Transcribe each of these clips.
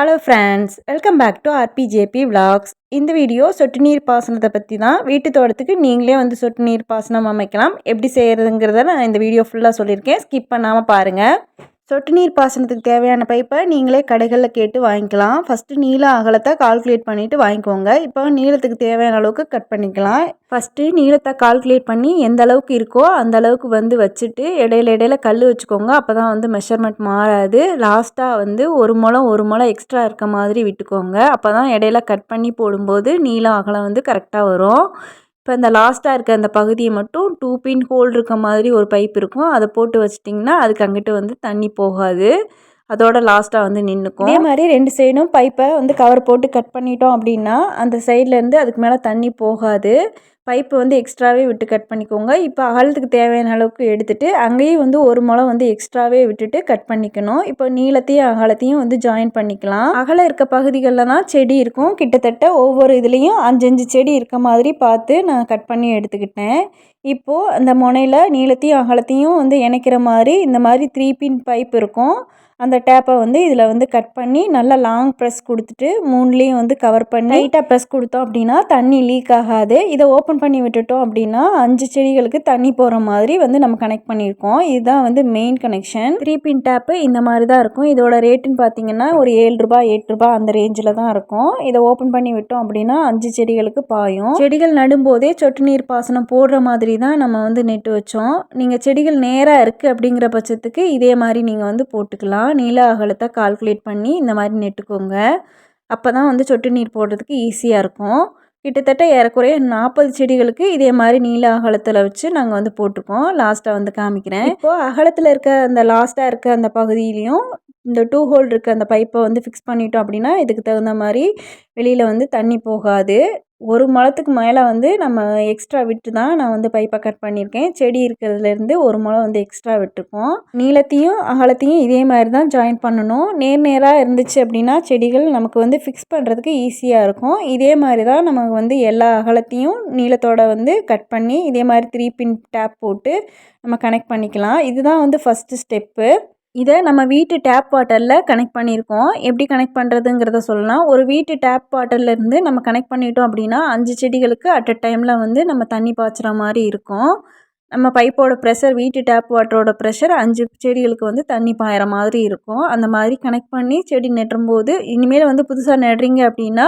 Hello friends welcome back to RPJP vlogs இந்த video சொட்டு நீர் பாசனத்தை பற்றி தான் வீட்டு தோட்டத்துக்கு நீங்களே வந்து சொட்டு நீர் பாசனம் அமைக்கலாம். எப்படி செய்கிறதுங்கிறத நான் இந்த வீடியோ ஃபுல்லாக சொல்லியிருக்கேன். ஸ்கிப் பண்ணாமல் பாருங்கள் சொட்டு நீர் பாசனத்துக்கு தேவையான பைப்பை நீங்களே கடைகளில் கேட்டு வாங்கிக்கலாம். ஃபஸ்ட்டு நீள அகலத்தை கால்குலேட் பண்ணிவிட்டு வாங்கிக்கோங்க. இப்போ நீளத்துக்கு தேவையான அளவுக்கு கட் பண்ணிக்கலாம். ஃபஸ்ட்டு நீளத்தை கால்குலேட் பண்ணி எந்த அளவுக்கு இருக்கோ அந்த அளவுக்கு வந்து வச்சுட்டு இடையில இடையில கல் வச்சுக்கோங்க. அப்போ தான் வந்து மெஷர்மெண்ட் மாறாது. லாஸ்ட்டாக வந்து ஒரு முளம் ஒரு முளம் எக்ஸ்ட்ரா இருக்க மாதிரி விட்டுக்கோங்க. அப்போ தான் இடையில கட் பண்ணி போடும்போது நீளம் அகலம் வந்து கரெக்டாக வரும். இப்போ இந்த லாஸ்ட்டாக இருக்க அந்த பகுதியை மட்டும் டூ பின் ஹோல் இருக்க மாதிரி ஒரு பைப் இருக்கும். அதை போட்டு வச்சிட்டிங்கன்னா அதுக்கு அங்கிட்டு வந்து தண்ணி போகாது. அதோட லாஸ்ட்டாக வந்து நின்றுக்கும் அதே மாதிரி ரெண்டு சைடும் பைப்பை வந்து கவர் போட்டு கட் பண்ணிட்டோம் அப்படின்னா அந்த சைட்லேருந்து அதுக்கு மேலே தண்ணி போகாது. பைப்பு வந்து எக்ஸ்ட்ராவே விட்டு கட் பண்ணிக்கோங்க. இப்போ அகலத்துக்கு தேவையான அளவுக்கு எடுத்துகிட்டு அங்கேயும் வந்து ஒரு முளம் வந்து எக்ஸ்ட்ராவே விட்டுட்டு கட் பண்ணிக்கணும். இப்போ நீளத்தையும் அகலத்தையும் வந்து ஜாயின் பண்ணிக்கலாம். அகலம் இருக்க பகுதிகளில் தான் செடி இருக்கும். கிட்டத்தட்ட ஒவ்வொரு இதுலேயும் அஞ்சஞ்சு செடி இருக்க மாதிரி பார்த்து நான் கட் பண்ணி எடுத்துக்கிட்டேன். இப்போது அந்த முனையில் நீளத்தையும் அகலத்தையும் வந்து இணைக்கிற மாதிரி இந்த மாதிரி த்ரீ பின் பைப் இருக்கும். அந்த டேப்பை வந்து இதில் வந்து கட் பண்ணி நல்லா லாங் ப்ரெஸ் கொடுத்துட்டு மூணுலேயும் வந்து கவர் பண்ணி லைட்டாக ப்ரெஸ் கொடுத்தோம் அப்படின்னா தண்ணி லீக் ஆகாது. இதை ஓப்பன் பண்ணி விட்டுட்டோம் அப்படின்னா அஞ்சு செடிகளுக்கு தண்ணி போகிற மாதிரி வந்து நம்ம கனெக்ட் பண்ணியிருக்கோம். இதுதான் வந்து main connection three pin tap இந்த மாதிரி தான் இருக்கும். இதோட ரேட்டுன்னு பார்த்தீங்கன்னா ஒரு ஏழு ரூபாய் எட்டு ரூபாய் அந்த ரேஞ்சில் தான் இருக்கும். இதை ஓப்பன் பண்ணி விட்டோம் அப்படின்னா அஞ்சு செடிகளுக்கு பாயும். செடிகள் நடும்போதே சொட்டு நீர் பாசனம் போடுற மாதிரி தான் நம்ம வந்து நெட்டு வச்சோம். நீங்கள் செடிகள் நேராக இருக்குது அப்படிங்கிற பட்சத்துக்கு இதே மாதிரி நீங்கள் வந்து போட்டுக்கலாம். நீள அகலத்தை கால்குலேட் பண்ணி இந்த மாதிரி நெட்டுக்கோங்க. அப்போ தான் வந்து சொட்டு நீர் போடுறதுக்கு ஈஸியாக இருக்கும். கிட்டத்தட்ட ஏறக்குறைய நாற்பது செடிகளுக்கு இதே மாதிரி நீல அகலத்தில் வச்சு நாங்கள் வந்து போட்டிருக்கோம் லாஸ்ட்டாக வந்து காமிக்கிறேன். இப்போது அகலத்தில் இருக்க அந்த லாஸ்ட்டாக இருக்க அந்த பகுதியிலையும் இந்த டூ ஹோல் இருக்க அந்த பைப்பை வந்து ஃபிக்ஸ் பண்ணிட்டோம் அப்படின்னா இதுக்கு தகுந்த மாதிரி வெளியில் வந்து தண்ணி போகாது. ஒரு முழத்துக்கு மேலே வந்து நம்ம எக்ஸ்ட்ரா விட்டு தான் நான் வந்து பைப்பை கட் பண்ணியிருக்கேன். செடி இருக்கிறதுலேருந்து ஒரு முளை வந்து எக்ஸ்ட்ரா விட்டுருக்கோம். நீளத்தையும் அகலத்தையும் இதே மாதிரி தான் ஜாயின் பண்ணணும். நேர் நேராக இருந்துச்சு அப்படின்னா செடிகள் நமக்கு வந்து ஃபிக்ஸ் பண்ணுறதுக்கு ஈஸியாக இருக்கும். இதே மாதிரி தான் நமக்கு வந்து எல்லா அகலத்தையும் நீளத்தோட வந்து கட் பண்ணி இதே மாதிரி த்ரீ பின் டேப் போட்டு நம்ம கனெக்ட் பண்ணிக்கலாம். இதுதான் வந்து ஃபஸ்ட்டு ஸ்டெப்பு இதை நம்ம வீட்டு டேப் வாட்டரில் கனெக்ட் பண்ணியிருக்கோம். எப்படி கனெக்ட் பண்ணுறதுங்கிறத சொல்லலாம். ஒரு வீட்டு டேப் வாட்டர்லேருந்து நம்ம கனெக்ட் பண்ணிட்டோம் அப்படின்னா அஞ்சு செடிகளுக்கு அட் அ டைமில் வந்து நம்ம தண்ணி பாய்ச்சுற மாதிரி இருக்கும். நம்ம பைப்போட ப்ரெஷர் வீட்டு டேப் வாட்டரோட ப்ரெஷர் அஞ்சு செடிகளுக்கு வந்து தண்ணி பாயிற மாதிரி இருக்கும். அந்த மாதிரி கனெக்ட் பண்ணி செடி நெட்டும்போது இனிமேல் வந்து புதுசாக நடுறீங்க அப்படின்னா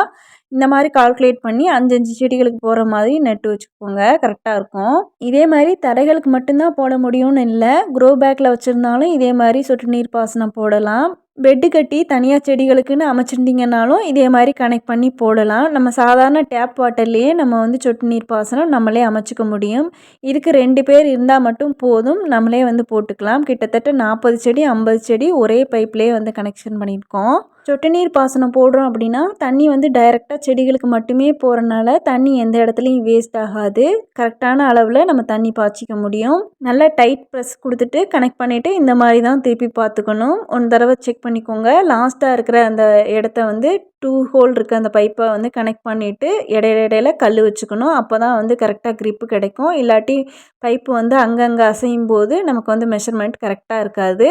இந்த மாதிரி கால்குலேட் பண்ணி அஞ்சு அஞ்சு செடிகளுக்கு போகிற மாதிரி நட்டு வச்சுக்கோங்க. கரெக்டாக இருக்கும். இதே மாதிரி தரைகளுக்கு மட்டும்தான் போட முடியும்னு இல்லை. க்ரோ பேக்கில் வச்சுருந்தாலும் இதே மாதிரி சொட்டு நீர் பாசனம் போடலாம். பெட்டு கட்டி தனியாக செடிகளுக்குன்னு அமைச்சிருந்தீங்கன்னாலும் இதே மாதிரி கனெக்ட் பண்ணி போடலாம். நம்ம சாதாரண டேப் வாட்டர்லேயே நம்ம வந்து சொட்டு நீர் பாசனம் நம்மளே அமைச்சிக்க முடியும். இதுக்கு ரெண்டு பேர் இருந்தால் மட்டும் போதும். நம்மளே வந்து போட்டுக்கலாம். கிட்டத்தட்ட நாற்பது செடி ஐம்பது செடி ஒரே பைப்லேயே வந்து கனெக்ஷன் பண்ணியிருக்கோம். சொட்டு நீர் பாசனம் போடுறோம் அப்படின்னா தண்ணி வந்து டைரெக்டாக செடிகளுக்கு மட்டுமே போகிறனால தண்ணி எந்த இடத்துலையும் வேஸ்ட் ஆகாது. கரெக்டான அளவில் நம்ம தண்ணி பாய்ச்சிக்க முடியும். நல்லா டைட் ப்ரெஸ் கொடுத்துட்டு கனெக்ட் பண்ணிவிட்டு இந்த மாதிரி தான் திருப்பி பார்த்துக்கணும். ஒன் தடவை செக் பண்ணிக்கோங்க. லாஸ்ட்டாக இருக்கிற அந்த இடத்த வந்து டூ ஹோல் இருக்க அந்த பைப்பை வந்து கனெக்ட் பண்ணிவிட்டு இடையில இடையில கல் வச்சுக்கணும். அப்போ தான் வந்து கரெக்டாக க்ரிப்பு கிடைக்கும். இல்லாட்டி பைப்பு வந்து அங்கங்கே அசையும் போது நமக்கு வந்து மெஷர்மெண்ட் கரெக்டாக இருக்காது.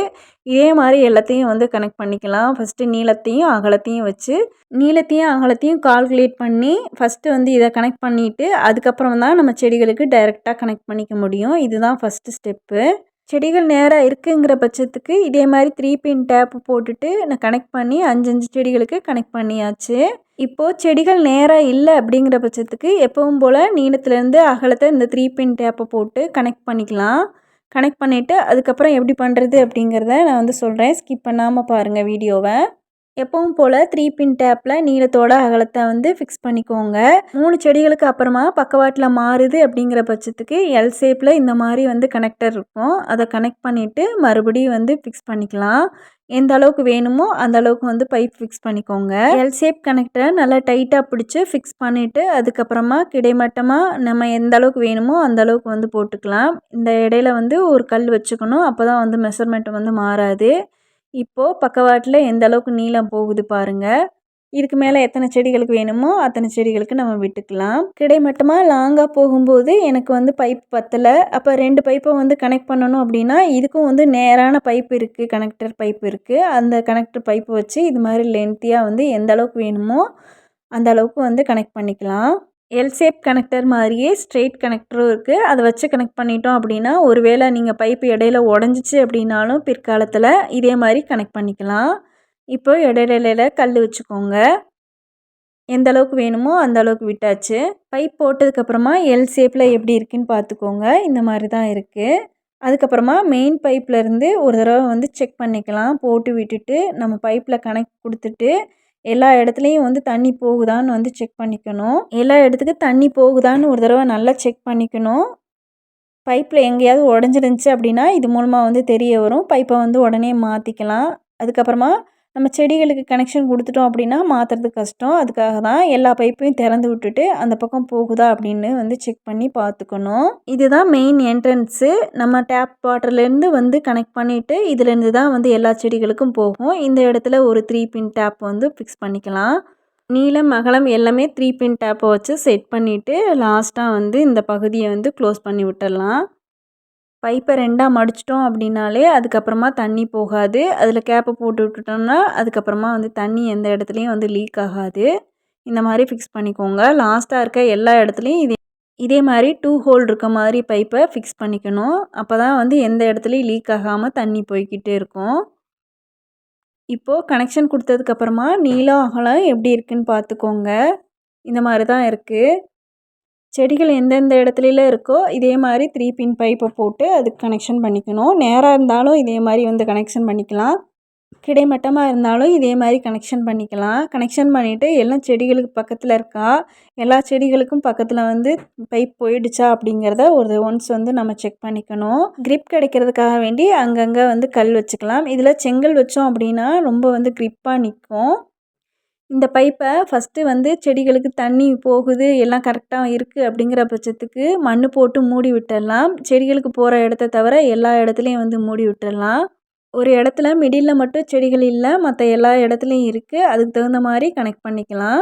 இதே மாதிரி எல்லாத்தையும் வந்து கனெக்ட் பண்ணிக்கலாம். ஃபஸ்ட்டு நீளத்தையும் அகலத்தையும் வச்சு நீளத்தையும் அகலத்தையும் கால்குலேட் பண்ணி ஃபஸ்ட்டு வந்து இதை கனெக்ட் பண்ணிவிட்டு அதுக்கப்புறம் தான் நம்ம செடிகளுக்கு டைரெக்டாக கனெக்ட் பண்ணிக்க முடியும். இதுதான் ஃபஸ்ட்டு ஸ்டெப்பு செடிகள் நேராக இருக்குங்கிற பட்சத்துக்கு இதே மாதிரி த்ரீ பின் டேப்பு போட்டுட்டு நான் கனெக்ட் பண்ணி அஞ்சஞ்சு செடிகளுக்கு கனெக்ட் பண்ணியாச்சு. இப்போது செடிகள் நேராக இல்லை அப்படிங்கிற பட்சத்துக்கு எப்பவும் போல் நீளத்துலேருந்து அகலத்தை இந்த த்ரீ பின் டேப்பை போட்டு கனெக்ட் பண்ணிக்கலாம். கனெக்ட் பண்ணிவிட்டு அதுக்கப்புறம் எப்படி பண்ணுறது அப்படிங்கிறத நான் வந்து சொல்கிறேன் ஸ்கிப் பண்ணாமல் பாருங்கள் வீடியோவை. எப்பவும் போல் த்ரீ பின் டேப்பில் நீளத்தோட அகலத்தை வந்து ஃபிக்ஸ் பண்ணிக்கோங்க. மூணு செடிகளுக்கு அப்புறமா பக்கவாட்டில் மாறுது அப்படிங்கிற பட்சத்துக்கு எல் ஷேப்பில் இந்த மாதிரி வந்து கனெக்டர் இருக்கும். அதை கனெக்ட் பண்ணிவிட்டு மறுபடியும் வந்து ஃபிக்ஸ் பண்ணிக்கலாம். எந்த அளவுக்கு வேணுமோ அந்த அளவுக்கு வந்து பைப் ஃபிக்ஸ் பண்ணிக்கோங்க. எல் ஷேப் கனெக்டரை நல்லா டைட்டாக பிடிச்சி ஃபிக்ஸ் பண்ணிவிட்டு அதுக்கப்புறமா கிடைமட்டமாக நம்ம எந்த அளவுக்கு வேணுமோ அந்த அளவுக்கு வந்து போட்டுக்கலாம். இந்த இடையில வந்து ஒரு கல் வச்சுக்கணும். அப்போ தான் வந்து மெஷர்மெண்ட் வந்து மாறாது. இப்போது பக்கவாட்டில் எந்த அளவுக்கு நீளம் போகுது பாருங்கள் இதுக்கு மேலே எத்தனை செடிகளுக்கு வேணுமோ அத்தனை செடிகளுக்கு நம்ம விட்டுக்கலாம். கிடைமட்டமாக லாங்காக போகும்போது எனக்கு வந்து பைப் பத்தலை. அப்போ ரெண்டு பைப்பை வந்து கனெக்ட் பண்ணணும் அப்படின்னா இதுக்கும் வந்து நேரான பைப் இருக்குது கனெக்டர் பைப் இருக்குது அந்த கனெக்டர் பைப்பு வச்சு இது மாதிரி லென்த்தியாக வந்து எந்த அளவுக்கு வேணுமோ அந்த அளவுக்கு வந்து கனெக்ட் பண்ணிக்கலாம். எல் ஷேப் கனெக்டர் மாதிரியே ஸ்ட்ரெயிட் கனெக்டரும் இருக்குது அதை வச்சு கனெக்ட் பண்ணிட்டோம் அப்படின்னா ஒருவேளை நீங்கள் பைப்பு இடையில உடஞ்சிச்சு அப்படின்னாலும் பிற்காலத்தில் இதே மாதிரி கனெக்ட் பண்ணிக்கலாம். இப்போ இடையில கல் வச்சுக்கோங்க. எந்த அளவுக்கு வேணுமோ அந்த அளவுக்கு விட்டாச்சு. பைப் போட்டதுக்கப்புறமா எல் ஷேப்பில் எப்படி இருக்குன்னு பார்த்துக்கோங்க. இந்த மாதிரி தான் இருக்குது அதுக்கப்புறமா மெயின் பைப்லேருந்து ஒரு தடவை வந்து செக் பண்ணிக்கலாம். போட்டு விட்டுட்டு நம்ம பைப்பில் கனெக்ட் கொடுத்துட்டு எல்லா இடத்துலையும் வந்து தண்ணி போகுதான்னு வந்து செக் பண்ணிக்கணும். எல்லா இடத்துக்கும் தண்ணி போகுதான்னு ஒரு தடவை நல்லா செக் பண்ணிக்கணும். பைப்பில் எங்கேயாவது உடஞ்சிருந்துச்சி அப்படின்னா இது மூலமாக வந்து தெரிய வரும். பைப்பை வந்து உடனே மாற்றிக்கலாம் அதுக்கப்புறமா நம்ம செடிகளுக்கு கனெக்ஷன் கொடுத்துட்டோம் அப்படின்னா மாற்றுறது கஷ்டம். அதுக்காக தான் எல்லா பைப்பையும் திறந்து விட்டுட்டு அந்த பக்கம் போகுதா அப்படின்னு வந்து செக் பண்ணி பார்த்துக்கணும். இதுதான் மெயின் என்ட்ரன்ஸு நம்ம டேப் வாட்டர்லேருந்து வந்து கனெக்ட் பண்ணிவிட்டு இதுலேருந்து தான் வந்து எல்லா செடிகளுக்கும் போகும். இந்த இடத்துல ஒரு த்ரீ பின் டேப் வந்து ஃபிக்ஸ் பண்ணிக்கலாம். நீளம் அகலம் எல்லாமே த்ரீ பின் டேப்பை வச்சு செட் பண்ணிவிட்டு லாஸ்ட்டாக வந்து இந்த பகுதியை வந்து க்ளோஸ் பண்ணி விட்டுடலாம். பைப்பை ரெண்டாக மடிச்சிட்டோம் அப்படின்னாலே அதுக்கப்புறமா தண்ணி போகாது. அதில் கேப்பை போட்டு விட்டுட்டோம்னா அதுக்கப்புறமா வந்து தண்ணி எந்த இடத்துலையும் வந்து லீக் ஆகாது. இந்த மாதிரி ஃபிக்ஸ் பண்ணிக்கோங்க. லாஸ்ட்டாக இருக்க எல்லா இடத்துலையும் இதே இதே மாதிரி டூ ஹோல் இருக்க மாதிரி பைப்பை ஃபிக்ஸ் பண்ணிக்கணும். அப்போ தான் வந்து எந்த இடத்துலையும் லீக் ஆகாமல் தண்ணி போய்கிட்டே இருக்கும். இப்போது கனெக்ஷன் கொடுத்ததுக்கப்புறமா நீளம் அகலம் எப்படி இருக்குதுன்னு பார்த்துக்கோங்க. இந்த மாதிரி தான் இருக்குது செடிகள் எந்தெந்த இடத்துல இருக்கோ இதே மாதிரி த்ரீ பின் பைப்பை போட்டு அதுக்கு கனெக்ஷன் பண்ணிக்கணும். நேராக இருந்தாலும் இதே மாதிரி வந்து கனெக்ஷன் பண்ணிக்கலாம். கிடைமட்டமாக இருந்தாலும் இதே மாதிரி கனெக்ஷன் பண்ணிக்கலாம். கனெக்ஷன் பண்ணிவிட்டு எல்லாம் செடிகளுக்கு பக்கத்தில் இருக்கா? எல்லா செடிகளுக்கும் பக்கத்தில் வந்து பைப் போயிடுச்சா அப்படிங்கிறத ஒரு ஒன்ஸ் வந்து நம்ம செக் பண்ணிக்கணும். க்ரிப் கிடைக்கிறதுக்காக வேண்டி அங்கங்கே வந்து கல் வச்சுக்கலாம். இதில் செங்கல் வச்சோம் அப்படின்னா ரொம்ப வந்து க்ரிப்பாக நிற்கும். இந்த பைப்பை ஃபஸ்ட்டு வந்து செடிகளுக்கு தண்ணி போகுது எல்லாம் கரெக்டாக இருக்குது அப்படிங்கிற பட்சத்துக்கு மண் போட்டு மூடி விட்டுடலாம். செடிகளுக்கு போகிற இடத்த தவிர எல்லா இடத்துலையும் வந்து மூடி விட்டுடலாம். ஒரு இடத்துல மிடிலில் மட்டும் செடிகள் இல்லை மற்ற எல்லா இடத்துலையும் இருக்குது அதுக்கு தகுந்த மாதிரி கனெக்ட் பண்ணிக்கலாம்.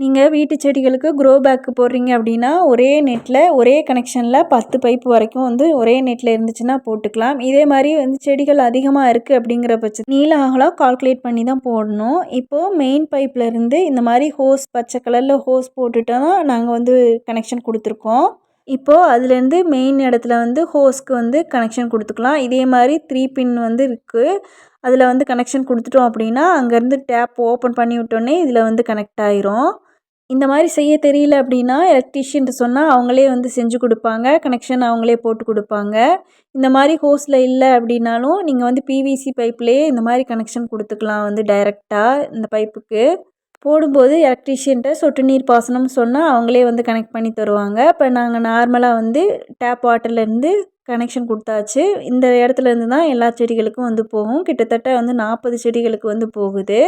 நீங்கள் வீட்டு செடிகளுக்கு க்ரோ பேக்கு போடுறீங்க அப்படின்னா ஒரே நெட்டில் ஒரே கனெக்ஷனில் பத்து பைப்பு வரைக்கும் வந்து ஒரே நெட்டில் இருந்துச்சுன்னா போட்டுக்கலாம். இதே மாதிரி வந்து செடிகள் அதிகமாக இருக்குது அப்படிங்கிற பட்சம் நீள அகலாக கால்குலேட் பண்ணி தான் போடணும். இப்போது மெயின் பைப்பில் இருந்து இந்த மாதிரி ஹோஸ் பச்சை கலரில் ஹோஸ் போட்டுட்டு தான் நாங்கள் வந்து கனெக்ஷன் கொடுத்துருக்கோம். இப்போது அதுலேருந்து மெயின் இடத்துல வந்து ஹோஸ்க்கு வந்து கனெக்ஷன் கொடுத்துக்கலாம். இதே மாதிரி த்ரீ பின் வந்து இருக்குது அதில் வந்து கனெக்ஷன் கொடுத்துட்டோம் அப்படின்னா அங்கேருந்து டேப் ஓப்பன் பண்ணி விட்டோன்னே இதில் வந்து கனெக்ட் ஆயிரும். இந்த மாதிரி செய்ய தெரியல அப்படின்னா எலக்ட்ரீஷியன்ட்டு சொன்னால் அவங்களே வந்து செஞ்சு கொடுப்பாங்க. கனெக்ஷன் அவங்களே போட்டு கொடுப்பாங்க. இந்த மாதிரி ஹோஸில் இல்லை அப்படின்னாலும் நீங்கள் வந்து பிவிசி பைப்லேயே இந்த மாதிரி கனெக்ஷன் கொடுத்துக்கலாம் வந்து டைரெக்டாக இந்த பைப்புக்கு போடும்போது எலக்ட்ரீஷியன்ட்ட சொட்டு நீர் பாசனம் சொன்னால் அவங்களே வந்து கனெக்ட் பண்ணி தருவாங்க. இப்போ நாங்கள் நார்மலாக வந்து டேப் வாட்டர்லேருந்து கனெக்ஷன் கொடுத்தாச்சு. இந்த இடத்துலேருந்து தான் எல்லா செடிகளுக்கும் வந்து போகும். கிட்டத்தட்ட வந்து நாற்பது செடிகளுக்கு வந்து போகுது.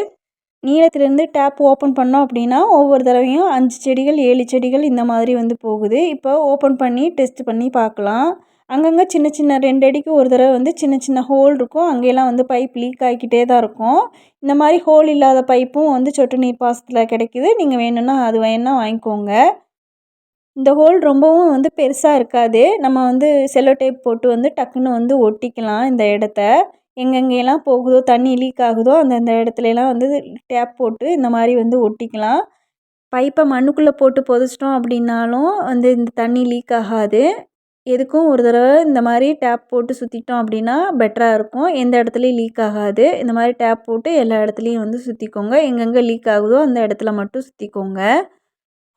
நீளத்திலேருந்து டேப் ஓப்பன் பண்ணோம் அப்படின்னா ஒவ்வொரு தடவையும் அஞ்சு செடிகள் ஏழு செடிகள் இந்த மாதிரி வந்து போகுது. இப்போ ஓப்பன் பண்ணி டெஸ்ட் பண்ணி பார்க்கலாம். அங்கங்கே சின்ன சின்ன ரெண்டு அடிக்கு ஒரு தடவை வந்து சின்ன சின்ன ஹோல் இருக்கும். அங்கேயெல்லாம் வந்து பைப் லீக் ஆகிக்கிட்டே தான் இருக்கும். இந்த மாதிரி ஹோல் இல்லாத பைப்பும் வந்து சொட்டு நீர் பாசத்தில் கிடைக்கிது. நீங்கள் வேணும்னா அது வேணால் வாங்கிக்கோங்க. இந்த ஹோல் ரொம்பவும் வந்து பெருசாக இருக்காது. நம்ம வந்து செல்லோ டேப் போட்டு வந்து டக்குன்னு வந்து ஒட்டிக்கலாம் இந்த இடத்த. எங்கெங்கெல்லாம் போகுதோ தண்ணி லீக் ஆகுதோ அந்தந்த இடத்துலலாம் வந்து டேப் போட்டு இந்த மாதிரி வந்து ஒட்டிக்கலாம். பைப்பை மண்ணுக்குள்ளே போட்டு புதைச்சிட்டோம் அப்படின்னாலும் வந்து இந்த தண்ணி லீக் ஆகாது. எதுக்கும் ஒரு தடவை இந்த மாதிரி டேப் போட்டு சுற்றிட்டோம் அப்படின்னா பெட்டராக இருக்கும். எந்த இடத்துலையும் லீக் ஆகாது. இந்த மாதிரி டேப் போட்டு எல்லா இடத்துலையும் வந்து சுற்றிக்கோங்க எங்கெங்கே லீக் ஆகுதோ அந்த இடத்துல மட்டும் சுற்றிக்கோங்க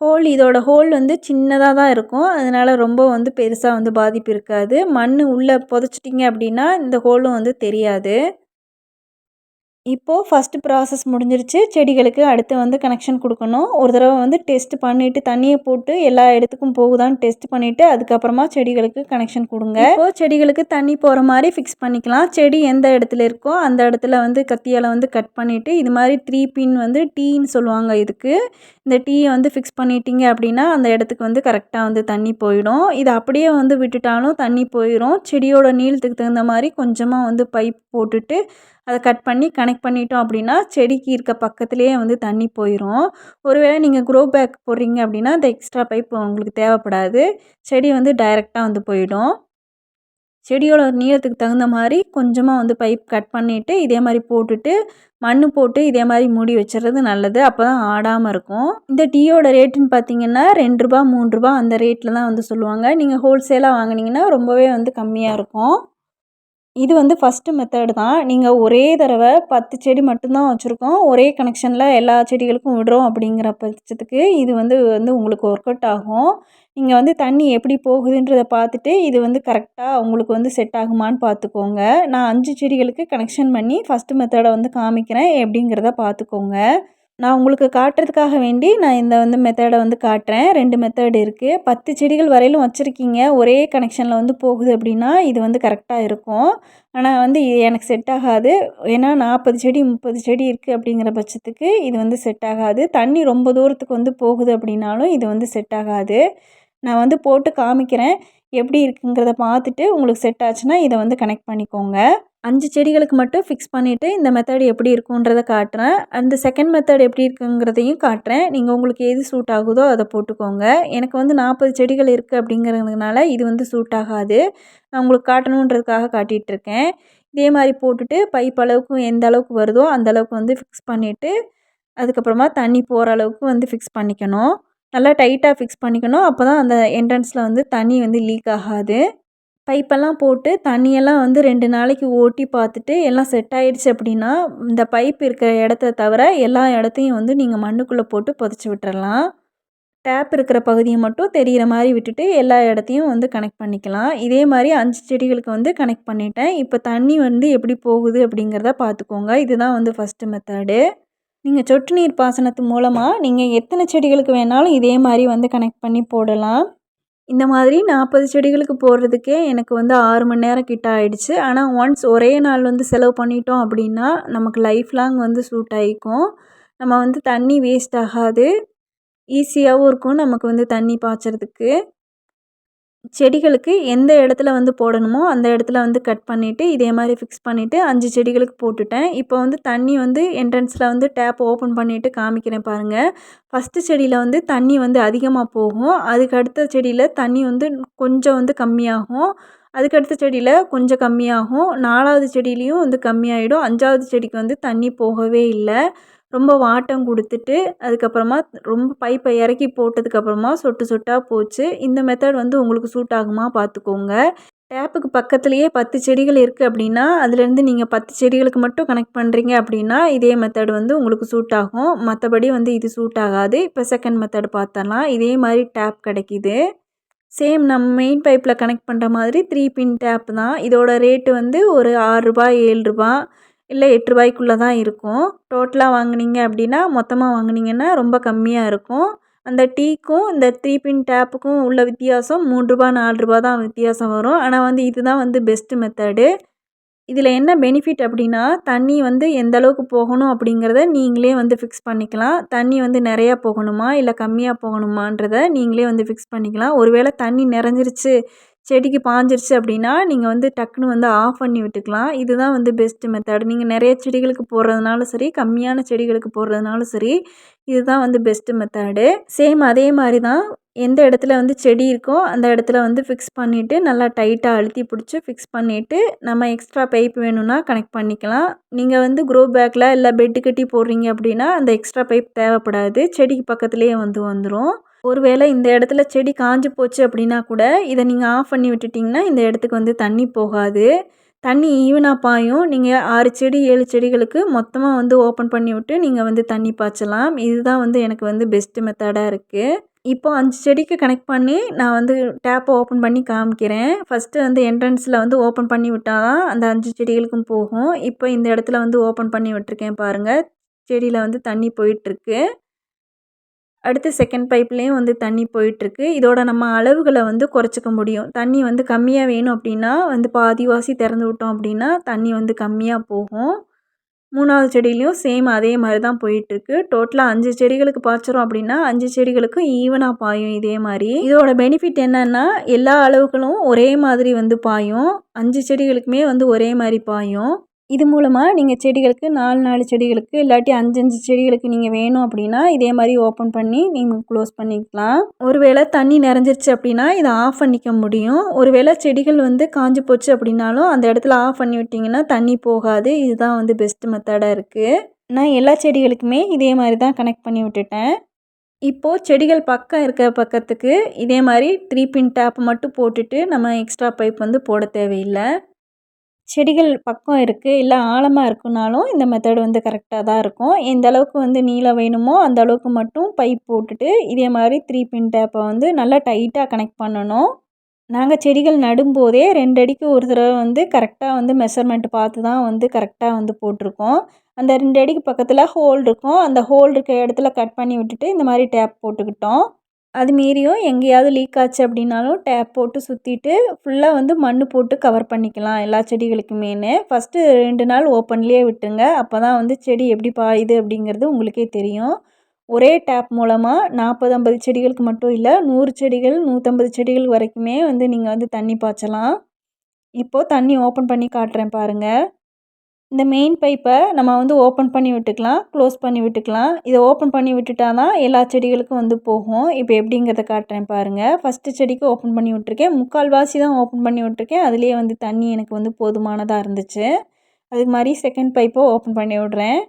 ஹோல் இதோட ஹோல் வந்து சின்னதாக தான் இருக்கும். அதனால் ரொம்ப வந்து பெருசாக வந்து பாதிப்பு இருக்காது. மண் உள்ளே புதைச்சிட்டிங்க அப்படின்னா இந்த ஹோலும் வந்து தெரியாது. இப்போது ஃபஸ்ட்டு ப்ராசஸ் முடிஞ்சிருச்சு. செடிகளுக்கு அடுத்து வந்து கனெக்ஷன் கொடுக்கணும். ஒரு தடவை வந்து டெஸ்ட் பண்ணிவிட்டு தண்ணியை போட்டு எல்லா இடத்துக்கும் போகுதான்னு டெஸ்ட் பண்ணிவிட்டு அதுக்கப்புறமா செடிகளுக்கு கனெக்ஷன் கொடுங்க. இப்போது செடிகளுக்கு தண்ணி போகிற மாதிரி ஃபிக்ஸ் பண்ணிக்கலாம். செடி எந்த இடத்துல இருக்கோ அந்த இடத்துல வந்து கத்தியால் வந்து கட் பண்ணிவிட்டு இது மாதிரி த்ரீ பின் வந்து டீன்னு சொல்லுவாங்க இதுக்கு. இந்த டீயை வந்து ஃபிக்ஸ் பண்ணிட்டீங்க அப்படின்னா அந்த இடத்துக்கு வந்து கரெக்டாக வந்து தண்ணி போயிடும். இது அப்படியே வந்து விட்டுட்டாலும் தண்ணி போயிடும் செடியோட நீளத்துக்கு தகுந்த மாதிரி கொஞ்சமாக வந்து பைப் போட்டுட்டு அதை கட் பண்ணி கனெக்ட் பண்ணிட்டோம் அப்படின்னா செடிக்கு இருக்க பக்கத்துலேயே வந்து தண்ணி போயிடும் ஒருவேளை நீங்கள் க்ரோ பேக் போடுறீங்க அப்படின்னா அந்த எக்ஸ்ட்ரா பைப் உங்களுக்கு தேவைப்படாது. செடி வந்து டைரெக்டாக வந்து போயிடும். செடியோட நீளத்துக்கு தகுந்த மாதிரி கொஞ்சமாக வந்து பைப் கட் பண்ணிவிட்டு இதே மாதிரி போட்டுட்டு மண் போட்டு இதே மாதிரி மூடி வச்சுறது நல்லது. அப்போ தான் ஆடாமல் இருக்கும். இந்த டீயோட ரேட்டுன்னு பார்த்தீங்கன்னா ரெண்டு ரூபா மூணு ரூபா அந்த ரேட்டில் தான் வந்து சொல்லுவாங்க. நீங்கள் ஹோல்சேலாக வாங்கினீங்கன்னா ரொம்பவே வந்து கம்மியாக இருக்கும். இது வந்து ஃபஸ்ட்டு மெத்தடு தான். நீங்கள் ஒரே தடவை பத்து செடி மட்டும்தான் வச்சுருக்கோம். ஒரே கனெக்ஷனில் எல்லா செடிகளுக்கும் விடுறோம் அப்படிங்கிற பட்சத்துக்கு இது வந்து வந்து உங்களுக்கு ஒர்க் அவுட் ஆகும். நீங்கள் வந்து தண்ணி எப்படி போகுதுன்றதை பார்த்துட்டு இது வந்து கரெக்டாக உங்களுக்கு வந்து செட் ஆகுமான்னு பார்த்துக்கோங்க. நான் அஞ்சு செடிகளுக்கு கனெக்ஷன் பண்ணி ஃபஸ்ட்டு மெத்தடை வந்து காமிக்கிறேன். எப்படிங்கிறத பார்த்துக்கோங்க. நான் உங்களுக்கு காட்டுறதுக்காக வேண்டி நான் இந்த வந்து மெத்தடை வந்து காட்டுறேன். ரெண்டு மெத்தட் இருக்குது பத்து செடிகள் வரையிலும் வச்சுருக்கீங்க. ஒரே கனெக்ஷனில் வந்து போகுது அப்படின்னா இது வந்து கரெக்டாக இருக்கும். ஆனால் வந்து எனக்கு செட் ஆகாது. ஏன்னா நாற்பது செடி முப்பது செடி இருக்குது அப்படிங்கிற பட்சத்துக்கு இது வந்து செட் ஆகாது. தண்ணி ரொம்ப தூரத்துக்கு வந்து போகுது அப்படின்னாலும் இது வந்து செட் ஆகாது. நான் வந்து போட்டு காமிக்கிறேன். எப்படி இருக்குங்கிறத பார்த்துட்டு உங்களுக்கு செட் ஆச்சுன்னா இதை வந்து கனெக்ட் பண்ணிக்கோங்க. அஞ்சு செடிகளுக்கு மட்டும் ஃபிக்ஸ் பண்ணிவிட்டு இந்த மெத்தட் எப்படி இருக்குன்றதை காட்டுறேன். அந்த செகண்ட் மெத்தட் எப்படி இருக்குங்கிறதையும் காட்டுறேன். நீங்கள் உங்களுக்கு எது சூட் ஆகுதோ அதை போட்டுக்கோங்க. எனக்கு வந்து நாற்பது செடிகள் இருக்குது அப்படிங்கிறதுனால இது வந்து சூட் ஆகாது. நான் உங்களுக்கு காட்டணுன்றதுக்காக காட்டிகிட்ருக்கேன் இதே மாதிரி போட்டுட்டு பைப் அளவுக்கு எந்த அளவுக்கு வருதோ அந்த அளவுக்கு வந்து ஃபிக்ஸ் பண்ணிவிட்டு அதுக்கப்புறமா தண்ணி போகிற அளவுக்கு வந்து ஃபிக்ஸ் பண்ணிக்கணும். நல்லா டைட்டாக ஃபிக்ஸ் பண்ணிக்கணும். அப்போ தான் அந்த என்ட்ரன்ஸில் வந்து தண்ணி வந்து லீக் ஆகாது. பைப்பெல்லாம் போட்டு தண்ணியெல்லாம் வந்து ரெண்டு நாளைக்கு ஓட்டி பார்த்துட்டு எல்லாம் செட் ஆகிடுச்சு அப்படின்னா இந்த பைப் இருக்கிற இடத்த தவிர எல்லா இடத்தையும் வந்து நீங்கள் மண்ணுக்குள்ளே போட்டு புதைச்சி விட்டுறலாம். டேப் இருக்கிற பகுதியை மட்டும் தெரிகிற மாதிரி விட்டுட்டு எல்லா இடத்தையும் வந்து கனெக்ட் பண்ணிக்கலாம். இதே மாதிரி அஞ்சு செடிகளுக்கு வந்து கனெக்ட் பண்ணிட்டேன். இப்போ தண்ணி வந்து எப்படி போகுது அப்படிங்கிறத பார்த்துக்கோங்க. இதுதான் வந்து ஃபஸ்ட்டு மெத்தடு நீங்கள் சொட்டு நீர் பாசனத்து மூலமாக நீங்கள் எத்தனை செடிகளுக்கு வேணாலும் இதே மாதிரி வந்து கனெக்ட் பண்ணி போடலாம். இந்த மாதிரி நாற்பது செடிகளுக்கு போடுறதுக்கே எனக்கு வந்து ஆறு மணி நேரம் கிட்ட ஆகிடுச்சு ஆனால் ஒன்ஸ் ஒரே நாள் வந்து செலவு பண்ணிட்டோம் அப்படின்னா நமக்கு லைஃப் லாங் வந்து சூட் ஆகிக்கும் நம்ம வந்து தண்ணி வேஸ்ட் ஆகாது. ஈஸியாகவும் இருக்கும் நமக்கு வந்து தண்ணி பாய்ச்சறதுக்கு. செடிகளுக்கு எந்த இடத்துல வந்து போடணுமோ அந்த இடத்துல வந்து கட் பண்ணிவிட்டு இதே மாதிரி ஃபிக்ஸ் பண்ணிவிட்டு அஞ்சு செடிகளுக்கு போட்டுட்டேன். இப்போ வந்து தண்ணி வந்து என்ட்ரன்ஸில் வந்து டேப் ஓப்பன் பண்ணிவிட்டு காமிக்கிறேன் பாருங்கள் ஃபஸ்ட்டு செடியில் வந்து தண்ணி வந்து அதிகமாக போகும். அதுக்கு அடுத்த செடியில் தண்ணி வந்து கொஞ்சம் வந்து கம்மியாகும். அதுக்கடுத்த செடியில் கொஞ்சம் கம்மியாகும். நாலாவது செடியிலையும் வந்து கம்மியாயிடும். அஞ்சாவது செடிக்கு வந்து தண்ணி போகவே இல்லை. ரொம்ப வாட்டம் கொடுத்துட்டு அதுக்கப்புறமா ரொம்ப பைப்பை இறக்கி போட்டதுக்கப்புறமா சொட்டு சொட்டாக போச்சு. இந்த மெத்தட் வந்து உங்களுக்கு சூட் ஆகுமா பார்த்துக்கோங்க டேப்புக்கு பக்கத்துலேயே பத்து செடிகள் இருக்குது அப்படின்னா அதுலேருந்து நீங்கள் பத்து செடிகளுக்கு மட்டும் கனெக்ட் பண்ணுறீங்க அப்படின்னா இதே மெத்தட் வந்து உங்களுக்கு சூட் ஆகும். மற்றபடி வந்து இது சூட் ஆகாது. இப்போ செகண்ட் மெத்தட் பார்த்தலாம் இதே மாதிரி டேப் கிடைக்கிது. சேம் நம்ம மெயின் பைப்பில் கனெக்ட் பண்ணுற மாதிரி த்ரீ பின் டேப் தான். இதோட ரேட்டு வந்து ஒரு ஆறுரூபா ஏழ்ரூபா இல்லை எட்டு ரூபாய்க்குள்ளே தான் இருக்கும். டோட்டலாக வாங்கினீங்க அப்படின்னா மொத்தமாக வாங்கினீங்கன்னா ரொம்ப கம்மியாக இருக்கும். அந்த டீக்கும் இந்த த்ரீ பின் டேப்புக்கும் உள்ள வித்தியாசம் மூணு ரூபா நாலு ரூபா தான் வித்தியாசம் வரும். ஆனால் வந்து இதுதான் வந்து பெஸ்ட்டு மெத்தடு இதில் என்ன பெனிஃபிட் அப்படின்னா தண்ணி வந்து எந்த அளவுக்கு போகணும் அப்படிங்கிறத நீங்களே வந்து ஃபிக்ஸ் பண்ணிக்கலாம். தண்ணி வந்து நிறையா போகணுமா இல்லை கம்மியாக போகணுமான்றத நீங்களே வந்து ஃபிக்ஸ் பண்ணிக்கலாம். ஒருவேளை தண்ணி நிறைஞ்சிருச்சு செடிக்கு பாஞ்சிருச்சு அப்படின்னா நீங்கள் வந்து டக்குன்னு வந்து ஆஃப் பண்ணி விட்டுக்கலாம். இதுதான் வந்து பெஸ்ட்டு மெத்தட் நீங்கள் நிறைய செடிகளுக்கு போடுறதுனாலும் சரி கம்மியான செடிகளுக்கு போடுறதுனாலும் சரி இதுதான் வந்து பெஸ்ட்டு மெத்தடு சேம் அதே மாதிரி தான் எந்த இடத்துல வந்து செடி இருக்கோ அந்த இடத்துல வந்து ஃபிக்ஸ் பண்ணிவிட்டு நல்லா டைட்டாக அழுத்தி பிடிச்சி ஃபிக்ஸ் பண்ணிவிட்டு நம்ம எக்ஸ்ட்ரா பைப் வேணும்னா கனெக்ட் பண்ணிக்கலாம். நீங்கள் வந்து க்ரோ பேக்கில் இல்லை பெட்டு கட்டி போடுறீங்க அப்படின்னா அந்த எக்ஸ்ட்ரா பைப் தேவைப்படாது. செடிக்கு பக்கத்துலேயே வந்து வந்துடும் ஒருவேளை இந்த இடத்துல செடி காஞ்சு போச்சு அப்படின்னா கூட இதை நீங்கள் ஆஃப் பண்ணி விட்டுட்டிங்கன்னா இந்த இடத்துக்கு வந்து தண்ணி போகாது. தண்ணி ஈவனாக பாயும். நீங்கள் ஆறு செடி ஏழு செடிகளுக்கு மொத்தமாக வந்து ஓப்பன் பண்ணி விட்டு நீங்கள் வந்து தண்ணி பாய்ச்சலாம். இதுதான் வந்து எனக்கு வந்து பெஸ்ட்டு மெத்தடாக இருக்குது இப்போ அஞ்சு செடிக்கு கனெக்ட் பண்ணி நான் வந்து டேப்பை ஓப்பன் பண்ணி காமிக்கிறேன். ஃபஸ்ட்டு வந்து என்ட்ரன்ஸில் வந்து ஓப்பன் பண்ணி விட்டால் தான் அந்த அஞ்சு செடிகளுக்கும் போகும். இப்போ இந்த இடத்துல வந்து ஓப்பன் பண்ணி விட்டுருக்கேன் பாருங்கள் செடியில் வந்து தண்ணி போயிட்டுருக்கு அடுத்து செகண்ட் பைப்லேயும் வந்து தண்ணி போயிட்டுருக்கு. இதோட நம்ம அளவுகளை வந்து குறைச்சிக்க முடியும். தண்ணி வந்து கம்மியாக வேணும் அப்படின்னா வந்து பாதிவாசி திறந்து விட்டோம் அப்படின்னா தண்ணி வந்து கம்மியாக போகும். மூணாவது செடியிலையும் சேம் அதே மாதிரி தான் போயிட்டுருக்கு டோட்டலாக அஞ்சு செடிகளுக்கு பாய்ச்சிரும் அப்படின்னா அஞ்சு செடிகளுக்கும் ஈவனாக பாயும் இதே மாதிரி. இதோட பெனிஃபிட் என்னென்னா எல்லா அளவுகளும் ஒரே மாதிரி வந்து பாயும். அஞ்சு செடிகளுக்குமே வந்து ஒரே மாதிரி பாயும். இது மூலமாக நீங்கள் செடிகளுக்கு நாலு நாலு செடிகளுக்கு இல்லாட்டி அஞ்சு அஞ்சு செடிகளுக்கு நீங்கள் வேணும் அப்படின்னா இதே மாதிரி ஓப்பன் பண்ணி நீங்கள் க்ளோஸ் பண்ணிக்கலாம். ஒருவேளை தண்ணி நிறைஞ்சிருச்சு அப்படின்னா இதை ஆஃப் பண்ணிக்க முடியும். ஒருவேளை செடிகள் வந்து காஞ்சு போச்சு அப்படின்னாலும் அந்த இடத்துல ஆஃப் பண்ணி விட்டிங்கன்னா தண்ணி போகாது. இதுதான் வந்து பெஸ்ட் மெத்தடாக இருக்குது நான் எல்லா செடிகளுக்குமே இதே மாதிரி தான் கனெக்ட் பண்ணி விட்டுட்டேன். இப்போது செடிகள் பக்கம் இருக்க பக்கத்துக்கு இதே மாதிரி த்ரீ பின் டேப் மட்டும் போட்டுட்டு நம்ம எக்ஸ்ட்ரா பைப் வந்து போட தேவையில்லை. செடிகள் பக்கம் இருக்குது இல்லை ஆழமாக இருக்குனாலும் இந்த மெத்தட் வந்து கரெக்டாக தான் இருக்கும். எந்த அளவுக்கு வந்து நீளம் வேணுமோ அந்த அளவுக்கு மட்டும் பைப் போட்டுட்டு இதே மாதிரி த்ரீ பின் டேப்பை வந்து நல்லா டைட்டாக கனெக்ட் பண்ணணும். நாங்கள் செடிகள் நடும்போதே ரெண்டு அடிக்கு ஒரு தடவை வந்து கரெக்டாக வந்து மெஷர்மெண்ட் பார்த்து தான் வந்து கரெக்டாக வந்து போட்டிருக்கோம். அந்த ரெண்டு அடிக்கு பக்கத்தில் ஹோல் இருக்கும். அந்த ஹோல் இருக்க இடத்துல கட் பண்ணி விட்டுட்டு இந்த மாதிரி டேப் போட்டுக்கிட்டோம். அது மீறியும் எங்கேயாவது லீக் ஆச்சு அப்படின்னாலும் டேப் போட்டு சுற்றிட்டு ஃபுல்லாக வந்து மண் போட்டு கவர் பண்ணிக்கலாம் எல்லா செடிகளுக்குமேனு ஃபஸ்ட்டு ரெண்டு நாள் ஓப்பன்லேயே விட்டுங்க அப்போ தான் வந்து செடி எப்படி பாயுது அப்படிங்கிறது உங்களுக்கே தெரியும். ஒரே டேப் மூலமாக நாற்பது ஐம்பது செடிகளுக்கு மட்டும் இல்லை நூறு செடிகள் நூற்றம்பது செடிகள் வரைக்குமே வந்து நீங்கள் வந்து தண்ணி பாய்ச்சலாம். இப்போது தண்ணி ஓப்பன் பண்ணி காட்டுறேன் பாருங்கள் இந்த மெயின் பைப்பை நம்ம வந்து ஓப்பன் பண்ணி விட்டுக்கலாம் க்ளோஸ் பண்ணி விட்டுக்கலாம். இதை ஓப்பன் பண்ணி விட்டுட்டா தான் எல்லா செடிகளுக்கும் வந்து போகும். இப்போ எப்படிங்கிறத காட்டுறேன் பாருங்கள் ஃபஸ்ட்டு செடிக்கு ஓப்பன் பண்ணி விட்ருக்கேன் முக்கால்வாசி தான் ஓப்பன் பண்ணி விட்ருக்கேன் அதுலேயே வந்து தண்ணி எனக்கு வந்து போதுமானதாக இருந்துச்சு. அதுக்கு மாதிரி செகண்ட் பைப்பை ஓப்பன் பண்ணி விட்றேன்.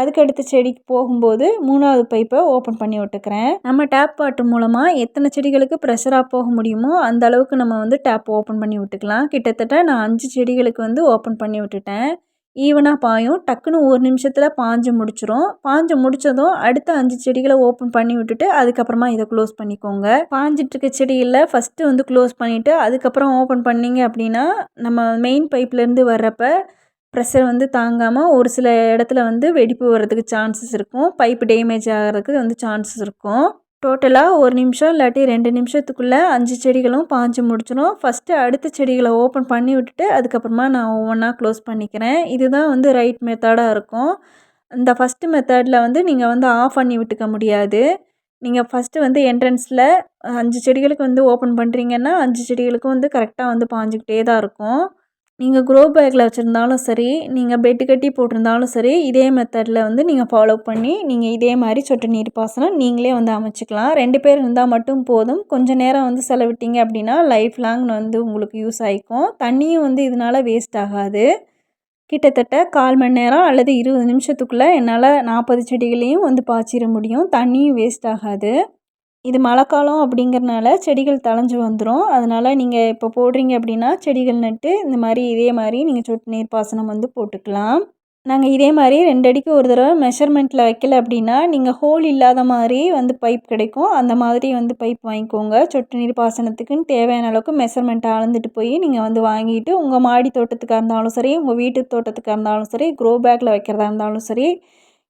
அதுக்கடுத்த செடிக்கு போகும்போது மூணாவது பைப்பை ஓப்பன் பண்ணி விட்டுக்கிறேன். நம்ம டேப் வாட்டர் மூலமாக எத்தனை செடிகளுக்கு ப்ரெஷராக போக முடியுமோ அந்த அளவுக்கு நம்ம வந்து டேப் ஓப்பன் பண்ணி விட்டுக்கலாம். கிட்டத்தட்ட நான் அஞ்சு செடிகளுக்கு வந்து ஓப்பன் பண்ணி விட்டுட்டேன். ஈவனாக பாயும். டக்குன்னு ஒரு நிமிஷத்தில் பாஞ்சு முடிச்சிடும் பாஞ்சு முடித்ததும் அடுத்த அஞ்சு செடிகளை ஓப்பன் பண்ணி விட்டுட்டு அதுக்கப்புறமா இதை க்ளோஸ் பண்ணிக்கோங்க. பாஞ்சிட்ருக்க செடியில் ஃபஸ்ட்டு வந்து க்ளோஸ் பண்ணிவிட்டு அதுக்கப்புறம் ஓப்பன் பண்ணிங்க அப்படின்னா நம்ம மெயின் பைப்லேருந்து வர்றப்ப ப்ரெஷர் வந்து தாங்காமல் ஒரு சில இடத்துல வந்து வெடிப்பு வர்றதுக்கு சான்சஸ் இருக்கும். பைப்பு டேமேஜ் ஆகிறதுக்கு வந்து சான்சஸ் இருக்கும். டோட்டலாக ஒரு நிமிஷம் இல்லாட்டி ரெண்டு நிமிஷத்துக்குள்ளே அஞ்சு செடிகளும் பாஞ்சு முடிச்சிடும் ஃபஸ்ட்டு அடுத்த செடிகளை ஓப்பன் பண்ணி விட்டுட்டு அதுக்கப்புறமா நான் ஒவ்வொன்றா க்ளோஸ் பண்ணிக்கிறேன். இதுதான் வந்து ரைட் மெத்தடாக இருக்கும். இந்த ஃபஸ்ட்டு மெத்தடில் வந்து நீங்கள் வந்து ஆஃப் பண்ணி விட்டுக்க முடியாது. நீங்கள் ஃபஸ்ட்டு வந்து என்ட்ரன்ஸில் அஞ்சு செடிகளுக்கு வந்து ஓப்பன் பண்ணுறீங்கன்னா அஞ்சு செடிகளுக்கும் வந்து கரெக்டாக வந்து பாஞ்சிக்கிட்டே தான் இருக்கும். நீங்கள் க்ரோ பேக்கில் வச்சுருந்தாலும் சரி நீங்கள் பெட்டு கட்டி போட்டிருந்தாலும் சரி இதே மெத்தடில் வந்து நீங்கள் ஃபாலோ பண்ணி நீங்கள் இதே மாதிரி சொட்டு நீர் பாசனம் நீங்களே வந்து அமைச்சிக்கலாம். ரெண்டு பேர் இருந்தால் மட்டும் போதும். கொஞ்சம் நேரம் வந்து செலவிட்டீங்க அப்படின்னா லைஃப் லாங் வந்து உங்களுக்கு யூஸ் ஆகிக்கும் தண்ணியும் வந்து இதனால் வேஸ்ட் ஆகாது. கிட்டத்தட்ட கால் மணி நேரம் அல்லது இருபது நிமிஷத்துக்குள்ளே என்னால் நாற்பது செடிகளையும் வந்து பாய்ச்சிட முடியும். தண்ணியும் வேஸ்ட் ஆகாது. இது மழைக்காலம் அப்படிங்கிறனால செடிகள் தழைஞ்சு வந்துடும் அதனால் நீங்கள் இப்போ போடுறீங்க அப்படின்னா செடிகள் நட்டு இந்த மாதிரி இதே மாதிரி நீங்கள் சொட்டு நீர் பாசனம் வந்து போட்டுக்கலாம். நாங்கள் இதே மாதிரி ரெண்டு அடிக்கு ஒரு தடவை மெஷர்மெண்ட்டில் வைக்கல அப்படின்னா நீங்கள் ஹோல் இல்லாத மாதிரி வந்து பைப் கிடைக்கும். அந்த மாதிரி வந்து பைப் வாங்கிக்கோங்க. சொட்டு நீர் பாசனத்துக்குன்னு தேவையான அளவுக்கு மெஷர்மெண்ட் அளந்துட்டு போய் நீங்கள் வந்து வாங்கிட்டு உங்கள் மாடி தோட்டத்துக்காக இருந்தாலும் சரி உங்கள் வீட்டு தோட்டத்துக்காக இருந்தாலும் சரி க்ரோ பேக்கில் வைக்கிறதா இருந்தாலும் சரி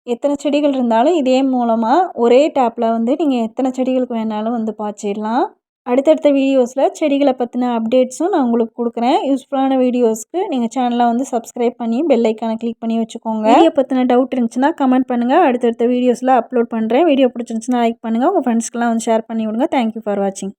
எத்தனை செடிகள் இருந்தாலும் இதே மூலமாக ஒரே டேப்பில் வந்து நீங்கள் எத்தனை செடிகளுக்கு வேணாலும் வந்து பாய்ச்சிடலாம். அடுத்தடுத்த வீடியோஸில் செடிகளை பற்றின அப்டேட்ஸும் நான் உங்களுக்கு கொடுக்குறேன். யூஸ்ஃபுல்லான வீடியோஸ்க்கு நீங்கள் சேனலை வந்து சப்ஸ்கிரைப் பண்ணி பெல் ஐக்கானை கிளிக் பண்ணி வச்சுக்கோங்க. வீடியோ பற்றின டவுட் இருந்துச்சுன்னா கமெண்ட் பண்ணுங்கள் அடுத்தடுத்த வீடியோஸில் அப்லோட் பண்ணுறேன் வீடியோ பிடிச்சிருந்துச்சுன்னா லைக் பண்ணுங்கள் உங்கள் ஃப்ரெண்ட்ஸ்க்கெலாம் வந்து ஷேர் பண்ணி விடுங்க தேங்க்யூ ஃபார் வாட்சிங்